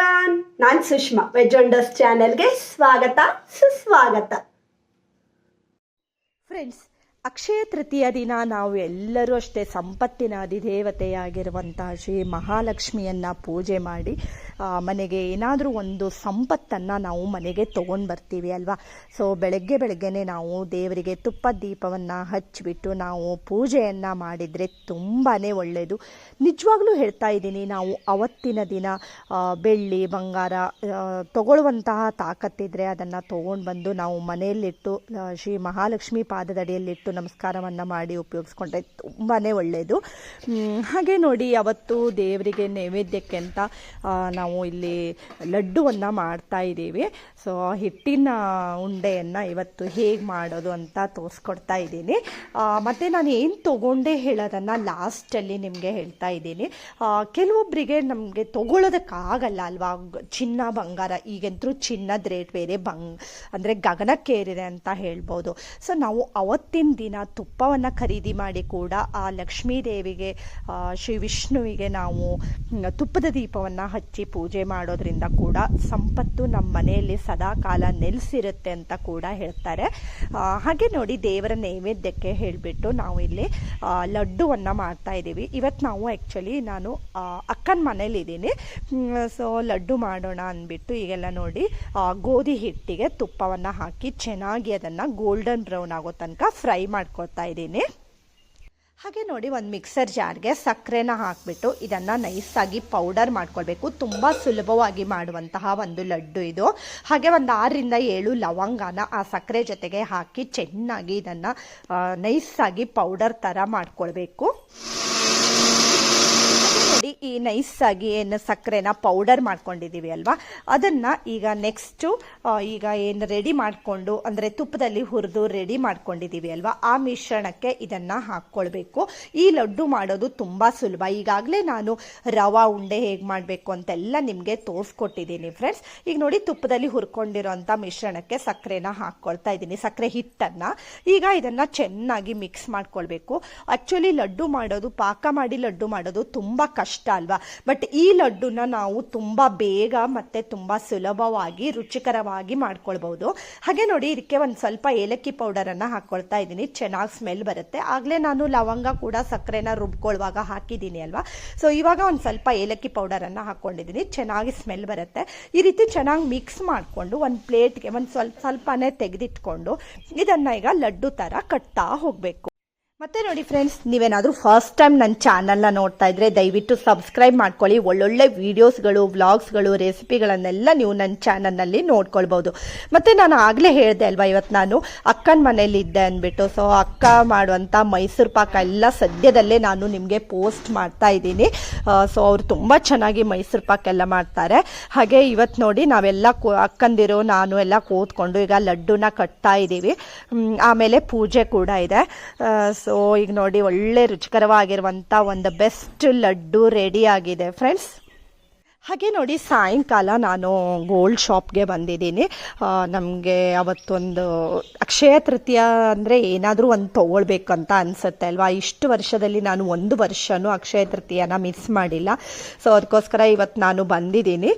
Everyone ನಾನು Sushma. Veg wonders ಚಾನೆಲ್ಗೆ ಸ್ವಾಗತ ಸುಸ್ವಾಗತ. ಫ್ರೆಂಡ್ಸ್ ಅಕ್ಷಯ ತೃತೀಯ ದಿನ ನಾವು ಎಲ್ಲರೂ ಅಷ್ಟೇ ಸಂಪತ್ತಿನ ಅಧಿದೇವತೆಯಾಗಿರುವಂತಹ ಶ್ರೀ ಮಹಾಲಕ್ಷ್ಮಿಯನ್ನು ಪೂಜೆ ಮಾಡಿ ಮನೆಗೆ ಏನಾದರೂ ಒಂದು ಸಂಪತ್ತನ್ನು ನಾವು ಮನೆಗೆ ತೊಗೊಂಡು ಬರ್ತೀವಿ ಅಲ್ವಾ? ಸೊ ಬೆಳಗ್ಗೆ ಬೆಳಗ್ಗೆನೆ ನಾವು ದೇವರಿಗೆ ತುಪ್ಪ ದೀಪವನ್ನು ಹಚ್ಚಿಬಿಟ್ಟು ನಾವು ಪೂಜೆಯನ್ನು ಮಾಡಿದರೆ ತುಂಬಾ ಒಳ್ಳೆಯದು ನಿಜವಾಗ್ಲೂ ಹೇಳ್ತಾ ಇದ್ದೀನಿ, ನಾವು ಅವತ್ತಿನ ದಿನ ಬೆಳ್ಳಿ, ಬಂಗಾರ ತಗೊಳ್ಳುವಂತಹ ತಾಕತ್ತಿದ್ರೆ ಅದನ್ನು ತೊಗೊಂಡು ಬಂದು ನಾವು ಮನೆಯಲ್ಲಿಟ್ಟು ಶ್ರೀ ಮಹಾಲಕ್ಷ್ಮಿ ಪಾದದಡಿಯಲ್ಲಿಟ್ಟು ನಮಸ್ಕಾರವನ್ನು ಮಾಡಿ ಉಪಯೋಗಿಸ್ಕೊಂಡ್ರೆ ತುಂಬಾ ಒಳ್ಳೆಯದು ಹಾಗೆ ನೋಡಿ ಅವತ್ತು ದೇವರಿಗೆ ನೈವೇದ್ಯಕ್ಕೆ ಅಂತ ನಾವು ಇಲ್ಲಿ ಲಡ್ಡುವನ್ನು ಮಾಡ್ತಾ ಇದ್ದೀವಿ. ಸೊ ಹಿಟ್ಟಿನ ಉಂಡೆಯನ್ನು ಇವತ್ತು ಹೇಗೆ ಮಾಡೋದು ಅಂತ ತೋರಿಸ್ಕೊಡ್ತಾ ಇದ್ದೀನಿ. ಮತ್ತು ನಾನು ಏನು ತೊಗೊಂಡೆ ಹೇಳೋದನ್ನು ಲಾಸ್ಟಲ್ಲಿ ನಿಮಗೆ ಹೇಳ್ತಾ ಇದ್ದೀನಿ. ಕೆಲವೊಬ್ಬರಿಗೆ ನಮಗೆ ತೊಗೊಳೋದಕ್ಕಾಗಲ್ಲ ಅಲ್ವಾ? ಚಿನ್ನ, ಬಂಗಾರ ಈಗಂತೂ ಚಿನ್ನದ ರೇಟ್ ಬೇರೆ ಬಂಗ್, ಅಂದರೆ ಗಗನಕ್ಕೇರಿದೆ ಅಂತ ಹೇಳ್ಬೋದು. ಸೊ ನಾವು ಅವತ್ತಿನ ದಿನ ತುಪ್ಪವನ್ನು ಖರೀದಿ ಮಾಡಿ ಕೂಡ ಆ ಲಕ್ಷ್ಮೀ ದೇವಿಗೆ ಶ್ರೀ ವಿಷ್ಣುವಿಗೆ ನಾವು ತುಪ್ಪದ ದೀಪವನ್ನು ಹಚ್ಚಿ ಪೂಜೆ ಮಾಡೋದ್ರಿಂದ ಕೂಡ ಸಂಪತ್ತು ನಮ್ಮ ಮನೆಯಲ್ಲಿ ಸದಾ ಕಾಲ ನೆಲೆಸಿರುತ್ತೆ ಅಂತ ಕೂಡ ಹೇಳ್ತಾರೆ. ಹಾಗೆ ನೋಡಿ ದೇವರ ನೈವೇದ್ಯಕ್ಕೆ ಹೇಳಿಬಿಟ್ಟು ನಾವು ಇಲ್ಲಿ ಲಡ್ಡುವನ್ನು ಮಾಡ್ತಾ ಇದ್ದೀವಿ. ಇವತ್ತು ನಾವು ಆ್ಯಕ್ಚುಲಿ ನಾನು ಅಕ್ಕನ ಮನೇಲಿದ್ದೀನಿ ಸೊ ಲಡ್ಡು ಮಾಡೋಣ ಅಂದ್ಬಿಟ್ಟು ಈಗೆಲ್ಲ ನೋಡಿ ಗೋಧಿ ಹಿಟ್ಟಿಗೆ ತುಪ್ಪವನ್ನು ಹಾಕಿ ಚೆನ್ನಾಗಿ ಅದನ್ನು ಗೋಲ್ಡನ್ ಬ್ರೌನ್ ಆಗೋ ತನಕ ಫ್ರೈ ಮಾಡ್ಕೊಳ್ತಾ ಇದ್ದೀನಿ. ಹಾಗೆ ನೋಡಿ ಒಂದು ಮಿಕ್ಸರ್ ಜಾರ್ಗೆ ಸಕ್ಕರೆನ ಹಾಕಿಬಿಟ್ಟು ಇದನ್ನು ನೈಸಾಗಿ ಪೌಡರ್ ಮಾಡ್ಕೊಳ್ಬೇಕು. ತುಂಬ ಸುಲಭವಾಗಿ ಮಾಡುವಂತಹ ಒಂದು ಲಡ್ಡು ಇದು. ಹಾಗೆ ಒಂದು ಆರರಿಂದ ಏಳು ಲವಂಗನ ಆ ಸಕ್ಕರೆ ಜೊತೆಗೆ ಹಾಕಿ ಚೆನ್ನಾಗಿ ಇದನ್ನು ನೈಸಾಗಿ ಪೌಡರ್ ಥರ ಮಾಡ್ಕೊಳ್ಬೇಕು. ನೋಡಿ ಈ ನೈಸಾಗಿ ಏನು ಸಕ್ಕರೆನ ಪೌಡರ್ ಮಾಡ್ಕೊಂಡಿದ್ದೀವಿ ಅಲ್ವಾ? ಅದನ್ನು ಈಗ ನೆಕ್ಸ್ಟು ಈಗ ಏನು ರೆಡಿ ಮಾಡಿಕೊಂಡು, ಅಂದರೆ ತುಪ್ಪದಲ್ಲಿ ಹುರಿದು ರೆಡಿ ಮಾಡ್ಕೊಂಡಿದ್ದೀವಿ ಅಲ್ವಾ? ಆ ಮಿಶ್ರಣಕ್ಕೆ ಇದನ್ನು ಹಾಕ್ಕೊಳ್ಬೇಕು. ಈ ಲಡ್ಡು ಮಾಡೋದು ತುಂಬ ಸುಲಭ. ಈಗಾಗಲೇ ನಾನು ರವಾ ಉಂಡೆ ಹೇಗೆ ಮಾಡಬೇಕು ಅಂತೆಲ್ಲ ನಿಮಗೆ ತೋರಿಸ್ಕೊಟ್ಟಿದ್ದೀನಿ ಫ್ರೆಂಡ್ಸ್ ಈಗ ನೋಡಿ, ತುಪ್ಪದಲ್ಲಿ ಹುರ್ಕೊಂಡಿರೋಂಥ ಮಿಶ್ರಣಕ್ಕೆ ಸಕ್ಕರೆನ ಹಾಕ್ಕೊಳ್ತಾ ಇದ್ದೀನಿ ಸಕ್ಕರೆ ಹಿಟ್ಟನ್ನು. ಈಗ ಇದನ್ನು ಚೆನ್ನಾಗಿ ಮಿಕ್ಸ್ ಮಾಡ್ಕೊಳ್ಬೇಕು. ಆ್ಯಕ್ಚುಲಿ ಲಡ್ಡು ಮಾಡೋದು, ಪಾಕ ಮಾಡಿ ಲಡ್ಡು ಮಾಡೋದು ತುಂಬ ಕಷ್ಟ. ಅಲ್ವಾ? ಬಟ್ ಈ ಲಡ್ಡುನ ನಾವು ತುಂಬ ಬೇಗ ಮತ್ತು ತುಂಬ ಸುಲಭವಾಗಿ, ರುಚಿಕರವಾಗಿ ಮಾಡ್ಕೊಳ್ಬೋದು ಹಾಗೆ ನೋಡಿ, ಇದಕ್ಕೆ ಒಂದು ಸ್ವಲ್ಪ ಏಲಕ್ಕಿ ಪೌಡರನ್ನು ಹಾಕ್ಕೊಳ್ತಾ ಇದ್ದೀನಿ. ಚೆನ್ನಾಗಿ ಸ್ಮೆಲ್ ಬರುತ್ತೆ. ಆಗಲೇ ನಾನು ಲವಂಗ ಕೂಡ ಸಕ್ಕರೆನ ರುಬ್ಕೊಳ್ಳುವಾಗ ಹಾಕಿದ್ದೀನಿ ಅಲ್ವಾ? ಸೊ ಇವಾಗ ಒಂದು ಸ್ವಲ್ಪ ಏಲಕ್ಕಿ ಪೌಡರನ್ನು ಹಾಕ್ಕೊಂಡಿದ್ದೀನಿ ಚೆನ್ನಾಗಿ ಸ್ಮೆಲ್ ಬರುತ್ತೆ. ಈ ರೀತಿ ಚೆನ್ನಾಗಿ ಮಿಕ್ಸ್ ಮಾಡಿಕೊಂಡು ಒಂದು ಪ್ಲೇಟ್ಗೆ ಒಂದು ಸ್ವಲ್ಪ, ಸ್ವಲ್ಪನೇ ತೆಗೆದಿಟ್ಕೊಂಡು ಇದನ್ನು ಈಗ ಲಡ್ಡು ಥರ ಕಟ್ತಾ ಹೋಗಬೇಕು. ಮತ್ತೆ ನೋಡಿ ಫ್ರೆಂಡ್ಸ್ ನೀವೇನಾದರೂ ಫಸ್ಟ್ ಟೈಮ್ ನನ್ನ ಚಾನಲ್ನ ನೋಡ್ತಾ ಇದ್ರೆ ದಯವಿಟ್ಟು ಸಬ್ಸ್ಕ್ರೈಬ್ ಮಾಡ್ಕೊಳ್ಳಿ. ಒಳ್ಳೊಳ್ಳೆ ವೀಡಿಯೋಸ್ಗಳು ವ್ಲಾಗ್ಸ್ಗಳು ರೆಸಿಪಿಗಳನ್ನೆಲ್ಲ ನೀವು ನನ್ನ ಚಾನಲ್ನಲ್ಲಿ ನೋಡ್ಕೊಳ್ಬೋದು ಮತ್ತು ನಾನು ಆಗಲೇ ಹೇಳಿದೆ ಅಲ್ವಾ ಇವತ್ತು ನಾನು ಅಕ್ಕನ ಮನೇಲಿ ಇದ್ದೆ ಅಂದ್ಬಿಟ್ಟು. ಸೊ ಅಕ್ಕ ಮಾಡುವಂಥ ಮೈಸೂರು ಪಾಕ ಎಲ್ಲ ಸದ್ಯದಲ್ಲೇ ನಾನು ನಿಮಗೆ ಪೋಸ್ಟ್ ಮಾಡ್ತಾ ಇದ್ದೀನಿ. ಸೊ ಅವರು ತುಂಬ ಚೆನ್ನಾಗಿ ಮೈಸೂರು ಪಾಕ ಎಲ್ಲ ಮಾಡ್ತಾರೆ. ಹಾಗೆ ಇವತ್ತು ನೋಡಿ ನಾವೆಲ್ಲ ಅಕ್ಕಂದಿರು, ನಾನು ಎಲ್ಲ ಕೂತ್ಕೊಂಡು ಈಗ ಲಡ್ಡುನ ಕಟ್ತಾ ಇದ್ದೀವಿ. ಆಮೇಲೆ ಪೂಜೆ ಕೂಡ ಇದೆ. ಸೊ ಈಗ ನೋಡಿ ಒಳ್ಳೆ ರುಚಿಕರವಾಗಿರುವಂಥ ಒಂದು ಬೆಸ್ಟ್ ಲಡ್ಡು ರೆಡಿ ಆಗಿದೆ. ಫ್ರೆಂಡ್ಸ್ ಹಾಗೆ ನೋಡಿ ಸಾಯಂಕಾಲ ನಾನು ಗೋಲ್ಡ್ ಶಾಪ್ಗೆ ಬಂದಿದ್ದೀನಿ. ನಮಗೆ ಅವತ್ತೊಂದು ಅಕ್ಷಯ ತೃತೀಯ ಅಂದರೆ ಏನಾದರೂ ಒಂದು ತೊಗೊಳ್ಬೇಕಂತ ಅನಿಸುತ್ತೆ ಅಲ್ವಾ? ಇಷ್ಟು ವರ್ಷದಲ್ಲಿ ನಾನು ಒಂದು ವರ್ಷನೂ ಅಕ್ಷಯ ತೃತೀಯನ ಮಿಸ್ ಮಾಡಿಲ್ಲ. ಸೊ ಅದಕ್ಕೋಸ್ಕರ ಇವತ್ತು ನಾನು ಬಂದಿದ್ದೀನಿ.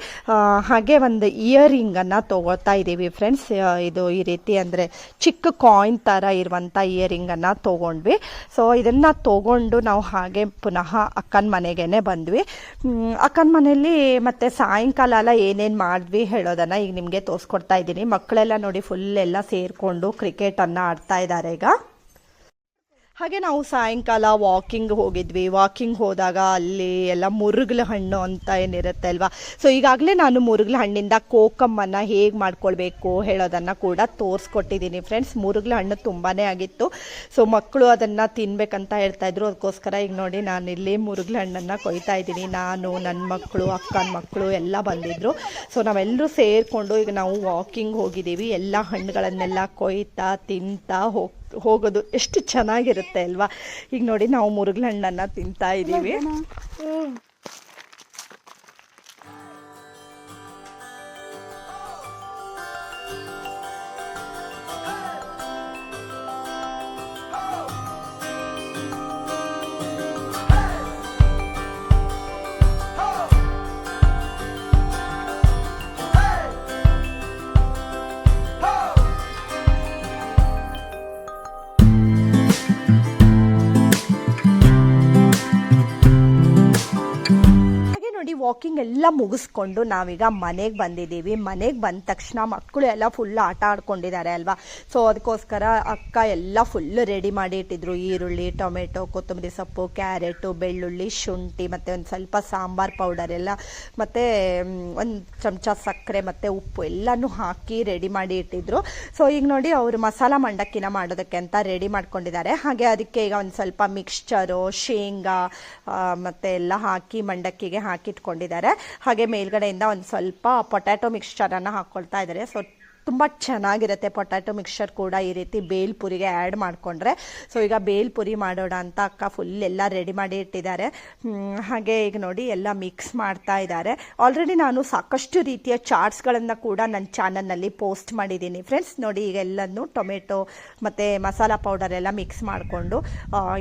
ಹಾಗೆ ಒಂದು ಇಯರಿಂಗನ್ನು ತೊಗೋತಾ ಇದ್ದೀವಿ ಫ್ರೆಂಡ್ಸ್ ಇದು ಈ ರೀತಿ ಅಂದರೆ ಚಿಕ್ಕ ಕಾಯಿನ್ ಥರ ಇರುವಂಥ ಇಯರಿಂಗನ್ನು ತೊಗೊಂಡ್ವಿ. ಸೊ ಇದನ್ನು ತೊಗೊಂಡು ನಾವು ಹಾಗೆ ಪುನಃ ಅಕ್ಕನ ಮನೆಗೇ ಬಂದ್ವಿ. ಅಕ್ಕನ ಮನೆಯಲ್ಲಿ ಮತ್ತೆ ಸಾಯಂಕಾಲ ಎಲ್ಲ ಏನೇನು ಮಾಡಿದ್ವಿ ಹೇಳೋದನ್ನ ಈಗ ನಿಮಗೆ ತೋರಿಸ್ಕೊಡ್ತಾ ಇದ್ದೀನಿ. ಮಕ್ಕಳೆಲ್ಲ ನೋಡಿ ಫುಲ್ ಎಲ್ಲ ಸೇರಿಕೊಂಡು ಕ್ರಿಕೆಟನ್ನು ಆಡ್ತಾ ಇದ್ದಾರೆ ಈಗ. ಹಾಗೆ ನಾವು ಸಾಯಂಕಾಲ ವಾಕಿಂಗ್ ಹೋಗಿದ್ವಿ. ವಾಕಿಂಗ್ ಹೋದಾಗ ಅಲ್ಲಿ ಎಲ್ಲ ಮುರುಗ್ಲ ಹಣ್ಣು ಅಂತ ಏನಿರುತ್ತೆ ಅಲ್ವಾ? ಸೊ ಈಗಾಗಲೇ ನಾನು ಮುರುಗ್ಲ ಹಣ್ಣಿಂದ ಕೋಕಮ್ಮನ್ನು ಹೇಗೆ ಮಾಡ್ಕೊಳ್ಬೇಕು ಹೇಳೋದನ್ನು ಕೂಡ ತೋರಿಸ್ಕೊಟ್ಟಿದ್ದೀನಿ ಫ್ರೆಂಡ್ಸ್ ಮುರುಗಲ ಹಣ್ಣು ತುಂಬಾ ಆಗಿತ್ತು. ಸೊ ಮಕ್ಕಳು ಅದನ್ನು ತಿನ್ಬೇಕಂತ ಹೇಳ್ತಾ ಇದ್ರು. ಅದಕ್ಕೋಸ್ಕರ ಈಗ ನೋಡಿ ನಾನು ಇಲ್ಲಿ ಮುರುಗಲ ಹಣ್ಣನ್ನು ಕೊಯ್ತಾ ಇದ್ದೀನಿ. ನಾನು ನನ್ನ ಮಕ್ಕಳು ಅಕ್ಕನ ಮಕ್ಕಳು ಎಲ್ಲ ಬಂದಿದ್ದರು ಸೊ ನಾವೆಲ್ಲರೂ ಸೇರಿಕೊಂಡು ಈಗ ನಾವು ವಾಕಿಂಗ್ ಹೋಗಿದ್ದೀವಿ. ಎಲ್ಲ ಹಣ್ಣುಗಳನ್ನೆಲ್ಲ ಕೊಯ್ತಾ, ತಿಂತಾ ಹೋಗ್ ಹೋಗೋದು ಎಷ್ಟು ಚೆನ್ನಾಗಿರುತ್ತೆ ಅಲ್ವಾ? ಈಗ ನೋಡಿ ನಾವು ಮುರುಗ್ಲ ಹಣ್ಣನ್ನು ತಿಂತಾ ಇದ್ದೀವಿ ವಾಕಿಂಗ್ ಎಲ್ಲ ಮುಗಿಸ್ಕೊಂಡು ನಾವೀಗ ಮನೆಗೆ ಬಂದಿದ್ದೀವಿ. ಮನೆಗೆ ಬಂದ ತಕ್ಷಣ ಮಕ್ಕಳು ಎಲ್ಲ ಫುಲ್ ಆಟ ಆಡ್ಕೊಂಡಿದ್ದಾರೆ ಅಲ್ವಾ? ಸೊ ಅದಕ್ಕೋಸ್ಕರ ಅಕ್ಕ ಎಲ್ಲ ಫುಲ್ ರೆಡಿ ಮಾಡಿ ಇಟ್ಟಿದ್ರು. ಈರುಳ್ಳಿ, ಟೊಮೆಟೊ, ಕೊತ್ತಂಬರಿ ಸೊಪ್ಪು, ಕ್ಯಾರೆಟು, ಬೆಳ್ಳುಳ್ಳಿ, ಶುಂಠಿ, ಮತ್ತು ಒಂದು ಸ್ವಲ್ಪ ಸಾಂಬಾರ್ ಪೌಡರ್ ಎಲ್ಲ, ಮತ್ತು ಒಂದು ಚಮಚ ಸಕ್ಕರೆ ಮತ್ತು ಉಪ್ಪು ಎಲ್ಲನೂ ಹಾಕಿ ರೆಡಿ ಮಾಡಿ ಇಟ್ಟಿದ್ರು. ಸೊ ಈಗ ನೋಡಿ ಅವರು ಮಸಾಲ ಮಂಡಕ್ಕಿನ ಮಾಡೋದಕ್ಕೆ ಅಂತ ರೆಡಿ ಮಾಡ್ಕೊಂಡಿದ್ದಾರೆ. ಹಾಗೆ ಅದಕ್ಕೆ ಈಗ ಒಂದು ಸ್ವಲ್ಪ ಮಿಕ್ಸ್ಚರು ಶೇಂಗಾ ಮತ್ತು ಎಲ್ಲ ಹಾಕಿ ಮಂಡಕ್ಕಿಗೆ ಹಾಕಿಟ್ಕೊಂಡಿದ್ದಾರೆ. ಹಾಗೆ ಮೇಲ್ಗಡೆಯಿಂದ ಒಂದು ಸ್ವಲ್ಪ ಪೊಟ್ಯಾಟೊ ಮಿಕ್ಸ್ಚರನ್ನು ಹಾಕ್ಕೊಳ್ತಾ ಇದ್ದಾರೆ. ಸೊ ತುಂಬ ಚೆನ್ನಾಗಿರುತ್ತೆ ಪೊಟ್ಯಾಟೊ ಮಿಕ್ಸ್ಚರ್ ಕೂಡ ಈ ರೀತಿ ಬೇಲ್ಪುರಿಗೆ ಆ್ಯಡ್ ಮಾಡಿಕೊಂಡ್ರೆ. ಸೊ ಈಗ ಬೇಲ್ಪುರಿ ಮಾಡೋಣ ಅಂತ ಅಕ್ಕ ಫುಲ್ ಎಲ್ಲ ರೆಡಿ ಮಾಡಿ ಇಟ್ಟಿದ್ದಾರೆ. ಹಾಗೆ ಈಗ ನೋಡಿ ಎಲ್ಲ ಮಿಕ್ಸ್ ಮಾಡ್ತಾ ಇದ್ದಾರೆ. ಆಲ್ರೆಡಿ ನಾನು ಸಾಕಷ್ಟು ರೀತಿಯ ಚಾಟ್ಸ್ಗಳನ್ನು ಕೂಡ ನನ್ನ ಚಾನಲ್ನಲ್ಲಿ ಪೋಸ್ಟ್ ಮಾಡಿದ್ದೀನಿ. ಫ್ರೆಂಡ್ಸ್ ನೋಡಿ ಈಗ ಎಲ್ಲನೂ ಟೊಮೆಟೊ ಮತ್ತು ಮಸಾಲ ಪೌಡರ್ ಎಲ್ಲ ಮಿಕ್ಸ್ ಮಾಡಿಕೊಂಡು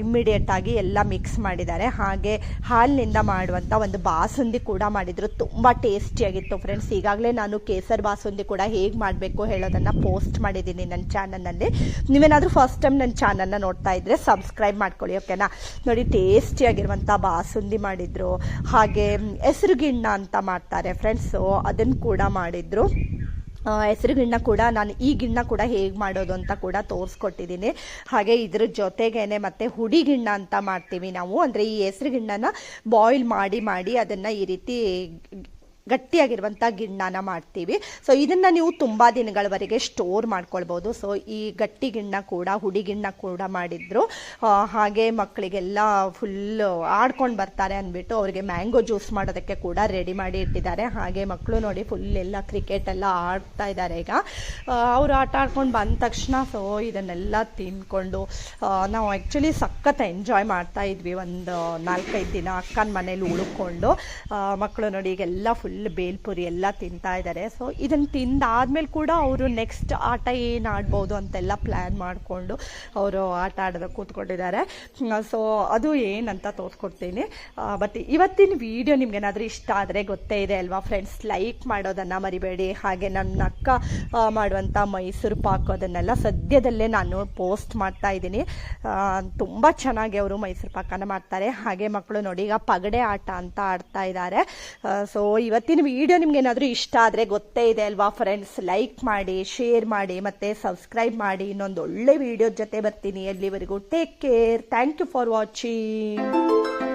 ಇಮ್ಮಿಡಿಯೇಟಾಗಿ ಎಲ್ಲ ಮಿಕ್ಸ್ ಮಾಡಿದ್ದಾರೆ. ಹಾಗೆ ಹಾಲಿನಿಂದ ಮಾಡುವಂಥ ಒಂದು ಬಾಸುಂದಿ ಕೂಡ ಮಾಡಿದರು. ತುಂಬ ಟೇಸ್ಟಿಯಾಗಿತ್ತು ಫ್ರೆಂಡ್ಸ್ ಈಗಾಗಲೇ ನಾನು ಕೇಸರ್ ಬಾಸುಂದಿ ಕೂಡ ಹೇಗೆ ಮಾಡಬೇಕು ಹೇಳೋದನ್ನು ಪೋಸ್ಟ್ ಮಾಡಿದ್ದೀನಿ ನನ್ನ ಚಾನಲ್ನಲ್ಲಿ ನೀವೇನಾದರೂ ಫಸ್ಟ್ ಟೈಮ್ ನನ್ನ ಚಾನಲ್ನ ನೋಡ್ತಾ ಇದ್ದರೆ ಸಬ್ಸ್ಕ್ರೈಬ್ ಮಾಡ್ಕೊಳ್ಳಿ ಓಕೆನಾ ನೋಡಿ ಟೇಸ್ಟಿಯಾಗಿರುವಂಥ ಬಾಸುಂದಿ ಮಾಡಿದರು, ಹಾಗೆ ಹೆಸರು ಗಿಣ್ಣ ಅಂತ ಮಾಡ್ತಾರೆ ಫ್ರೆಂಡ್ಸು ಅದನ್ನು ಕೂಡ ಮಾಡಿದರು. ಹೆಸರು ಗಿಣ್ಣ ಕೂಡ ನಾನು ಈ ಗಿಣ್ಣ ಕೂಡ ಹೇಗೆ ಮಾಡೋದು ಅಂತ ಕೂಡ ತೋರಿಸ್ಕೊಟ್ಟಿದ್ದೀನಿ ಹಾಗೆ ಇದ್ರ ಜೊತೆಗೇನೆ ಮತ್ತೆ ಹುಡಿ ಗಿಣ್ಣ ಅಂತ ಮಾಡ್ತೀವಿ ನಾವು. ಅಂದರೆ ಈ ಹೆಸರು ಗಿಣ್ಣನ ಬಾಯ್ಲ್ ಮಾಡಿ ಮಾಡಿ ಅದನ್ನು ಈ ರೀತಿ ಗಟ್ಟಿಯಾಗಿರುವಂಥ ಗಿಣ್ಣನ ಮಾಡ್ತೀವಿ. ಸೊ ಇದನ್ನು ನೀವು ತುಂಬ ದಿನಗಳವರೆಗೆ ಸ್ಟೋರ್ ಮಾಡ್ಕೊಳ್ಬೋದು. ಸೊ ಈ ಗಟ್ಟಿ ಗಿಣ್ಣ ಕೂಡ ಹುಡಿ ಗಿಣ್ಣ ಕೂಡ ಮಾಡಿದ್ರು. ಹಾಗೆ ಮಕ್ಕಳಿಗೆಲ್ಲ ಫುಲ್ ಆಡ್ಕೊಂಡು ಬರ್ತಾರೆ ಅಂದ್ಬಿಟ್ಟು ಅವರಿಗೆ ಮ್ಯಾಂಗೋ ಜ್ಯೂಸ್ ಮಾಡೋದಕ್ಕೆ ಕೂಡ ರೆಡಿ ಮಾಡಿ ಇಟ್ಟಿದ್ದಾರೆ. ಹಾಗೆ ಮಕ್ಕಳು ನೋಡಿ ಫುಲ್ ಎಲ್ಲ ಕ್ರಿಕೆಟ್ ಎಲ್ಲ ಆಡ್ತಾ ಇದ್ದಾರೆ ಈಗ. ಅವರು ಆಟ ಆಡ್ಕೊಂಡು ಬಂದ ತಕ್ಷಣ ಸೊ ಇದನ್ನೆಲ್ಲ ತಿನ್ಕೊಂಡು ಆ, ನಾವು ಆ್ಯಕ್ಚುಲಿ ಸಖತ್ ಎಂಜಾಯ್ ಮಾಡ್ತಾ ಇದ್ವಿ. ಒಂದು ನಾಲ್ಕೈದು ದಿನ ಅಕ್ಕನ ಮನೇಲಿ ಉಳ್ಕೊಂಡು ಮಕ್ಕಳು ನೋಡಿ ಈಗೆಲ್ಲ ಫುಲ್ ಬೇಲ್ಪುರಿ ಎಲ್ಲ ತಿಂತಾ ಇದ್ದಾರೆ ಸೊ ಇದನ್ನು ತಿಂದಾದ್ಮೇಲೆ ಕೂಡ ಅವರು ನೆಕ್ಸ್ಟ್ ಆಟ ಏನು ಆಡ್ಬೋದು ಅಂತೆಲ್ಲ ಪ್ಲ್ಯಾನ್ ಮಾಡಿಕೊಂಡು ಅವರು ಆಟ ಆಡೋದು ಕೂತ್ಕೊಂಡಿದ್ದಾರೆ ಸೊ ಅದು ಏನಂತ ತೋರಿಸ್ಕೊಡ್ತೀನಿ ಬಟ್ ಇವತ್ತಿನ ವಿಡಿಯೋ ನಿಮ್ಗೇನಾದರೂ ಇಷ್ಟ ಆದರೆ ಗೊತ್ತೇ ಇದೆ ಅಲ್ವಾ ಫ್ರೆಂಡ್ಸ್ ಲೈಕ್ ಮಾಡೋದನ್ನು ಮರಿಬೇಡಿ ಹಾಗೆ ನನ್ನ ಅಕ್ಕ ಮಾಡುವಂಥ ಮೈಸೂರು ಪಾಕ್ ಅದನ್ನೆಲ್ಲ ಸದ್ಯದಲ್ಲೇ ನಾನು ಪೋಸ್ಟ್ ಮಾಡ್ತಾ ಇದ್ದೀನಿ ತುಂಬ ಚೆನ್ನಾಗಿ ಅವರು ಮೈಸೂರು ಪಾಕನ ಮಾಡ್ತಾರೆ ಹಾಗೆ ಮಕ್ಕಳು ನೋಡಿ ಈಗ ಪಗಡೆ ಆಟ ಅಂತ ಆಡ್ತಾ ಇದ್ದಾರೆ ಸೊ ಇವತ್ತಿನ ವಿಡಿಯೋ ನಿಮ್ಗೆ ಏನಾದರೂ ಇಷ್ಟ ಆದರೆ ಗೊತ್ತೇ ಇದೆ ಅಲ್ವಾ ಫ್ರೆಂಡ್ಸ್ ಲೈಕ್ ಮಾಡಿ ಶೇರ್ ಮಾಡಿ, ಮತ್ತು ಸಬ್ಸ್ಕ್ರೈಬ್ ಮಾಡಿ. ಇನ್ನೊಂದು ಒಳ್ಳೆ ವಿಡಿಯೋ ಜೊತೆ ಬರ್ತೀನಿ. ಅಲ್ಲಿವರೆಗೂ take care thank you for watching